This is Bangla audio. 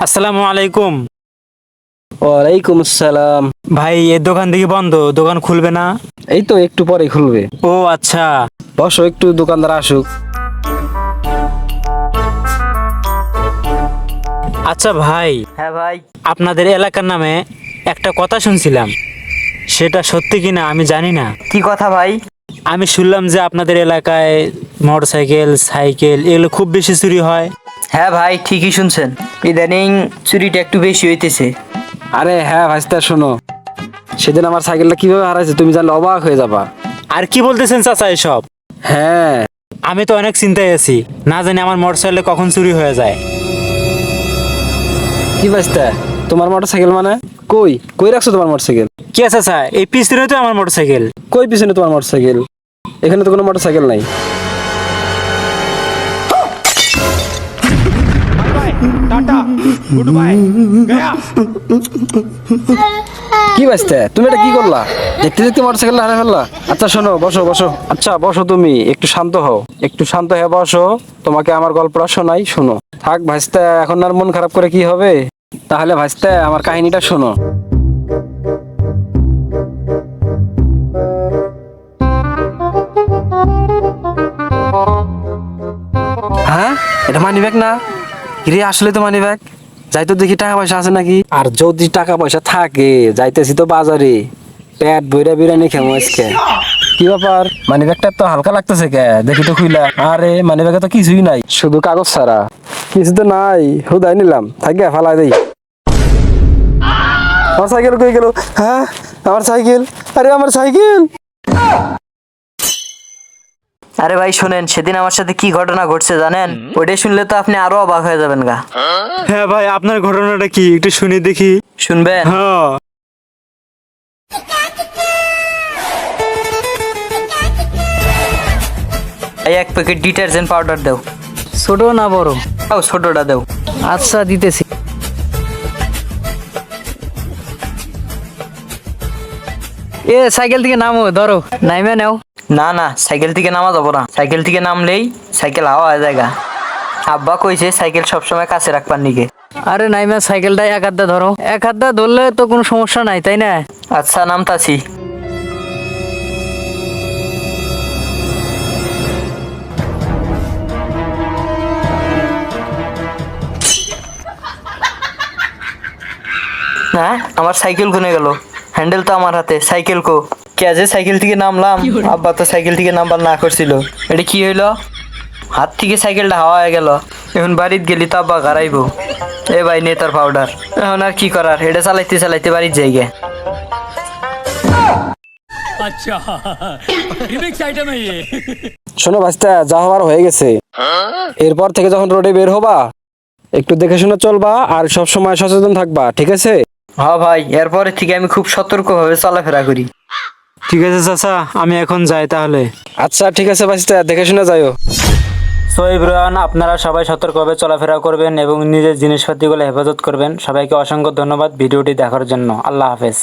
আসসালামু আলাইকুম। ওয়ালাইকুম আসসালাম। ভাই এর দোকান দেখি বন্ধ দোকান খুলবে না? এই তো একটু পরে খুলবে। ও আচ্ছা। বসো একটু দোকানদার আসুক। আচ্ছা ভাই। হ্যাঁ ভাই। আপনাদের এলাকার নামে একটা কথা শুনছিলাম। সেটা সত্যি কিনা আমি জানি না। কি কথা ভাই? আমি শুনলাম যে আপনাদের এলাকায় মোটরসাইকেল সাইকেল এগুলো খুব বেশি চুরি হয়। হ্যাঁ ভাই ঠিকই শুনছেন। ইদানিং চুরিটা একটু বেশি হইতেছে। আরে হ্যাঁ ভাইস্তা শোনো। সেদিন আমার সাইকেলটা কীভাবে হারাইছে তুমি জানলে অবাক হয়ে যাবা। আর কি বলতেছেন চাচা এসব? হ্যাঁ। আমি তো অনেক চিন্তায় আছি। না জানি আমার মোটরসাইকেল কখন চুরি হয়ে যায়। কি ভাইস্তা তোমার মোটর সাইকেল মানে? কই? কই রাখছো তোমার মোটর সাইকেল কি আছে চাচা? এই পিছনে তো আমার মোটরসাইকেল। কই পিছনে তোমার মোটর সাইকেল এখানে তো কোনো মোটর সাইকেল নাই কি বাঁচতে তুমি এটা কি করলা? দেখতে দেখতে মোটর সাইকেল হারা ফেললা? আচ্ছা শোনো, বসো বসো। আচ্ছা বসো তুমি, একটু শান্ত হও। একটু শান্ত হয়ে বসো। তোমাকে আমার গল্পটা শোনাই, শোনো। থাক, ভাইস্তা, এখন আর মন খারাপ করে কি হবে? তাহলে, ভাইস্তা, আমার কাহিনীটা শোনো। হ্যাঁ? এটা মানি না? রে আসলে তো মানি ব্যাগ যাই তো দেখি টাকা পয়সা আছে নাকি? আর যদি টাকা পয়সা থাকে যাইতেছি তো বাজারে। পেট বইরা বিরিয়ানি খেমো আজকে। কি ব্যাপার? মানি ব্যাগটা তো হালকা লাগতেছে কে? দেখি তো খুইলা। আরে মানি ব্যাগে তো কিছুই নাই। শুধু কাগজ ছাড়া। কিছু তো নাই। হুদাই নিলাম। থাকে ফালাই দেই। আমার সাইকেল কই গেল? হ্যাঁ? আমার সাইকেল? আরে আমার সাইকেল! আরে ভাই শোনেন সেদিন আমার সাথে কি ঘটনা ঘটছে জানেন? ওইটা শুনলে তো আপনি আরও অবাক হয়ে যাবেন গা। হ্যাঁ ভাই আপনার ঘটনাটা কি? একটু শুনি দেখি। শুনবেন? হ্যাঁ। এই এক প্যাকেট ডিটারজেন্ট পাউডার দাও। ছোট না বড়? দাও ছোটটা দাও। আচ্ছা দিতেছি। এ সাইকেল থেকে নামো ধরো। নাইমে নাও। না না সাইকেল থেকে নামা যাব না। সাইকেল থেকে নামলেই সাইকেল হাওয়া হয়ে যায়গা। আব্বা কইছে সাইকেল সবসময় কাছে রাখবার নিকে। আরে নাইমে সাইকেলটা এক হাত ধরো। এক হাত ধরলে তো কোনো সমস্যা নাই তাই না? আচ্ছা নামতাছি। হ্যাঁ আমার সাইকেল কোনে গেল। হ্যান্ডেল তো আমার হাতে সাইকেল কো। কে যে সাইকেল থেকে নামলাম আব্বা তো সাইকেল থেকে নামবার না করছিল। এটা কি হইল? হাত থেকে সাইকেলটা হাওয়া হয়ে গেল। এখন বাড়িতে গেলি তো আব্বা গাড়াইবো। এ ভাই নেতার পাউডার এখন আর কি করার? এটা চালাইতে চালাইতে বাড়ির জায়গা শোনো ভাইস্তা যা হওয়ার হয়ে গেছে। এরপর থেকে যখন রোডে বের হবা একটু দেখে শুনে চলবা আর সব সময় সচেতন থাকবা ঠিক আছে? হ্যাঁ ভাই এরপরে থেকে আমি খুব সতর্কভাবে চলাফেরা করি। ঠিক আছে চাচা আমি এখন যাই তাহলে। আচ্ছা ঠিক আছে বাসিটা দেখে শুনে যাইও। সো ইব্রাহান আপনারা সবাই সতর্কভাবে চলাফেরা করবেন এবং নিজের জিনিসপাতিগুলো হেফাজত করবেন। সবাইকে অসংখ্য ধন্যবাদ ভিডিওটি দেখার জন্য। আল্লাহ হাফেজ।